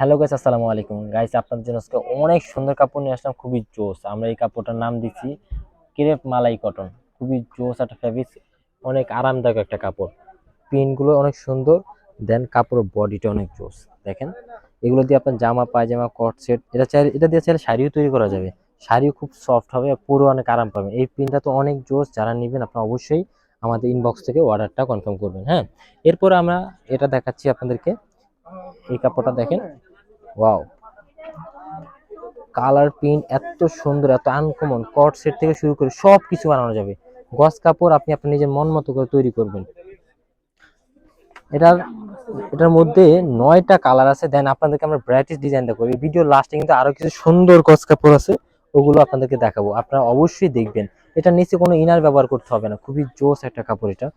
Hello guys আসসালামু আলাইকুম। Guys আপনাদের জন্য আজকে অনেক সুন্দর কাপড় নিয়ে আসলাম, খুবই জোস। আমরা এই কাপড়টার নাম দিচ্ছি ক্রেপ মালাই কটন খুবই জোস একটা ফ্যাব্রিক অনেক আরামদায়ক একটা কাপড়। প্রিন্টগুলো অনেক সুন্দর দেন কাপড়ের বডিটা অনেক জোস। দেখেন, এগুলো দিয়ে আপনার জামা, পায়জামা কট সেট এটা চাই এটা দিয়ে চাইলে শাড়িও তৈরি করা যাবে। শাড়িও খুব সফট হবে, পুরো অনেক আরাম পাবেন। এই প্রিন্টটা তো অনেক জোস, যারা নেবেন আপনারা অবশ্যই আমাদের ইনবক্স থেকে অর্ডারটা কনফার্ম করবেন হ্যাঁ? এরপর আমরা এটা দেখাচ্ছি আপনাদেরকে। এই কাপড়টা দেখেন ওয়াও কালার প্রিন্ট এত সুন্দর, এত আনকমন কট সেট থেকে শুরু করে সব কিছু বানানো যাবে। গস কাপড় আপনি আপনার নিজের মন মতো করে তৈরি করবেন। এটার এটার মধ্যে নয়টা কালার আছে দেন আপনাদেরকে আমরা ভ্যারাইটিস ডিজাইন দেখাবো। এই ভিডিও লাস্টে কিন্তু আরও কিছু সুন্দর গস কাপড় আছে, ওগুলো আপনাদেরকে দেখাবো। আপনারা অবশ্যই দেখবেন। এটা নিচে কোনো ইনার ব্যবহার করতে হবে না, খুবই জোস একটা কাপড় এটা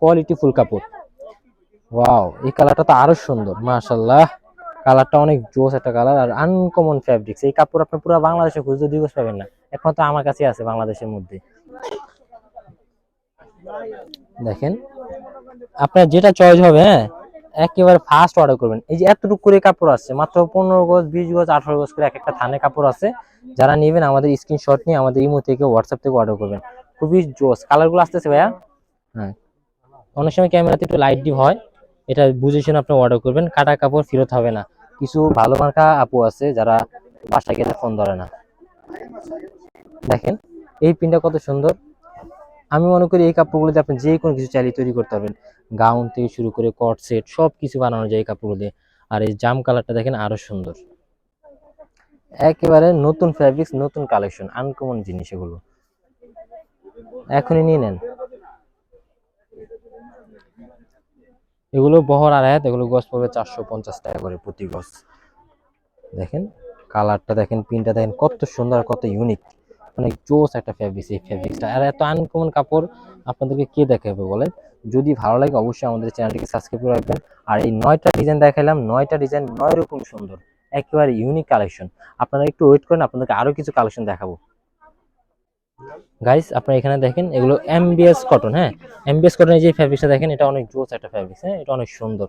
কোয়ালিটি ফুল কাপড়। ওয়াও এই কালারটা তো আরও সুন্দর মাশাল্লাহ কালারটা অনেক জোস একটা কালার আর আনকমন ফ্যাব্রিক্স এই কাপড় আপনি পুরো বাংলাদেশে খুঁজতে দুই পাবেন না। একমাত্র আমার কাছে আছে বাংলাদেশের মধ্যে। দেখেন, আপনার যেটা চয়েস হবে হ্যাঁ একেবারে ফার্স্ট অর্ডার করবেন। এই যে এতটুকু করে কাপড় আছে মাত্র পনেরো গজ, বিশ গজ, আঠারো গজ করে এক একটা থানে কাপড় আছে। যারা নেবেন আমাদের স্ক্রিনশট নিয়ে আমাদের ইমো থেকে হোয়াটসঅ্যাপ থেকে অর্ডার করবেন। খুবই জোস। কালারগুলো আসতেছে ভাইয়া? হ্যাঁ। অনেক সময় ক্যামেরাতে একটু লাইট ডিপ হয়। এটা বুঝে শুনে আপনি অর্ডার করবেন। কাটা কাপড় ফেরত হবে না। কিছু ভালো মার্কা আপু আছে যারা বাসায় গেলে ফোন ধরে না। দেখেন, এই পিনটা কত সুন্দর। আমি মনে করি এই কাপড়গুলো দিয়ে আপনি যে কোনো কিছু চাইলে তৈরি করতে পারবেন। গাউন থেকে শুরু করে কট সেট সব কিছু বানানো যায় এই কাপড়গুলো দিয়ে আর এই জাম কালারটা দেখেন আরও সুন্দর। একেবারে নতুন ফ্যাব্রিক্স নতুন কালেকশন আনকমন জিনিস এগুলো। এখনই নিয়ে নেন। এগুলো বহর আর হাত এগুলো গছ পড়বে চারশো পঞ্চাশ টাকা করে প্রতি গছ। দেখেন, কালারটা দেখেন পিনটা দেখেন, কত সুন্দর কত ইউনিক অনেক জোস একটা ফ্যাব্রিক্স এই ফ্যাব্রিক্সটা আর এত আনকমন কাপড় আপনাদেরকে কে দেখাবে বলেন? যদি ভালো লাগে অবশ্যই আমাদের চ্যানেলটিকে সাবস্ক্রাইব করে রাখবেন। আর এই নয়টা ডিজাইন দেখালাম নয়টা ডিজাইন নয় রকম সুন্দর, একেবারে ইউনিক কালেকশন আপনারা একটু ওয়েট করেন, আপনাদেরকে আরও কিছু কালেকশন দেখাবো। গাইস আপনারা এখানে দেখেন, এগুলো এমবিএস কটন হ্যাঁ? এমবিএস কটনের যে ফ্যাব্রিক্সটা দেখেন, এটা অনেক জোস একটা ফ্যাব্রিক্স হ্যাঁ? এটা অনেক সুন্দর।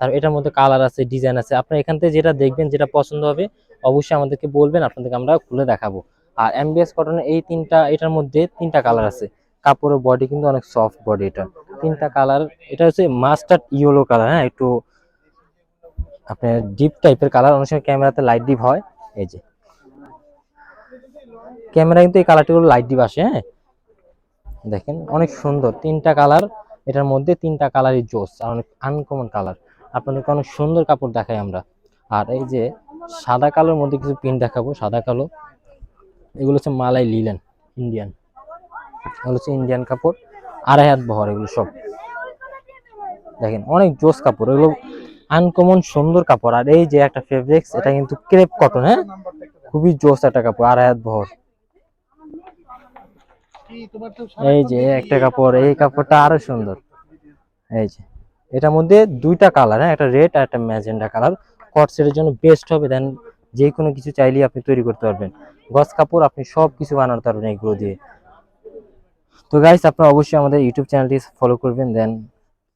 তার এটার মধ্যে কালার আছে ডিজাইন আছে। আপনারা এখান থেকে যেটা দেখবেন, যেটা পছন্দ হবে, অবশ্যই আমাদেরকে বলবেন, আপনাদেরকে আমরা খুলে দেখাবো। আর এমবিএস কটনের এই তিনটা, এটার মধ্যে তিনটা কালার আছে। কাপড়ের বডি কিন্তু অনেক সফট বডি এটা। তিনটা কালার এটা হচ্ছে মাস্টার্ড ইয়েলো কালার হ্যাঁ? একটু আপনার ডিপ টাইপের কালার অনেক সময় ক্যামেরাতে লাইট ডিপ হয়। এই যে ক্যামেরা কিন্তু এই কালারটি হলো লাইট ডিপ আসে হ্যাঁ? দেখেন, অনেক সুন্দর। তিনটা কালার এটার মধ্যে তিনটা কালারই জোস, আর অনেক আনকমন কালার আপনাদেরকে অনেক সুন্দর কাপড় দেখাই আমরা। আর এই যে সাদা কালোর মধ্যে কিছু প্রিন্ট দেখাবো, সাদা কালো। এগুলো হচ্ছে মালাই লিলেন ইন্ডিয়ান এগুলো হচ্ছে ইন্ডিয়ান কাপড়, আড়াই হাত বহর এগুলো সব। দেখেন, অনেক জোস কাপড়, এগুলো আনকমন সুন্দর কাপড়। আর এই যে একটা ফেব্রিক্স এটা কিন্তু ক্রেপ কটন হ্যাঁ? খুবই জোস একটা কাপড়, আড়াই হাত বহর। এই যে একটা কাপড় এই কাপড়টা আরও সুন্দর। এই যে এটার মধ্যে দুইটা কালার হ্যাঁ একটা রেড আর একটা ম্যাজেন্ডা কালার। কটসেটের জন্য বেস্ট হবে দেন যে কোনো কিছু চাইলেই আপনি তৈরি করতে পারবেন। গস কাপড় আপনি সব কিছু বানাতে পারবেন এগুলো দিয়ে। তো গাইস আপনারা অবশ্যই আমাদের ইউটিউব চ্যানেলটি ফলো করবেন দেন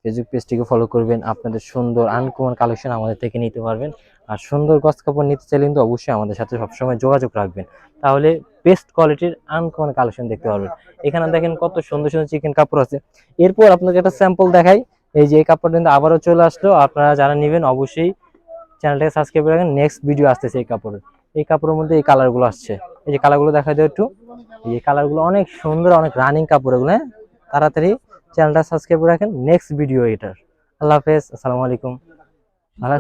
ফেসবুক পেজটিকে ফলো করবেন। আপনাদের সুন্দর আনকমন কালেকশন আমাদের থেকে নিতে পারবেন। আর সুন্দর গছ কাপড় নিতে চাইলে কিন্তু অবশ্যই আমাদের সাথে সবসময় যোগাযোগ রাখবেন। তাহলে বেস্ট কোয়ালিটির আনকমন কালেকশন দেখতে পারবেন। এখানে দেখেন কত সুন্দর সুন্দর চিকেন কাপড় আছে। এরপর আপনাকে একটা স্যাম্পল দেখাই। এই যে এই কাপড়টা কিন্তু আবারও চলে আসলো। আপনারা যারা নেবেন অবশ্যই চ্যানেলটাকে সাবস্ক্রাইব করে রাখেন। নেক্সট ভিডিও আসতেছে এই কাপড়ের। এই কাপড়ের মধ্যে এই কালারগুলো আসছে। এই যে কালারগুলো দেখা দেয় একটু। এই কালারগুলো অনেক সুন্দর, অনেক রানিং কাপড় এগুলো হ্যাঁ? তাড়াতাড়ি চ্যানেলটা সাবস্ক্রাইব রাখেন। নেক্সট ভিডিও এটার। আল্লাহ হাফেজ। আসসালামু আলাইকুম। ভালো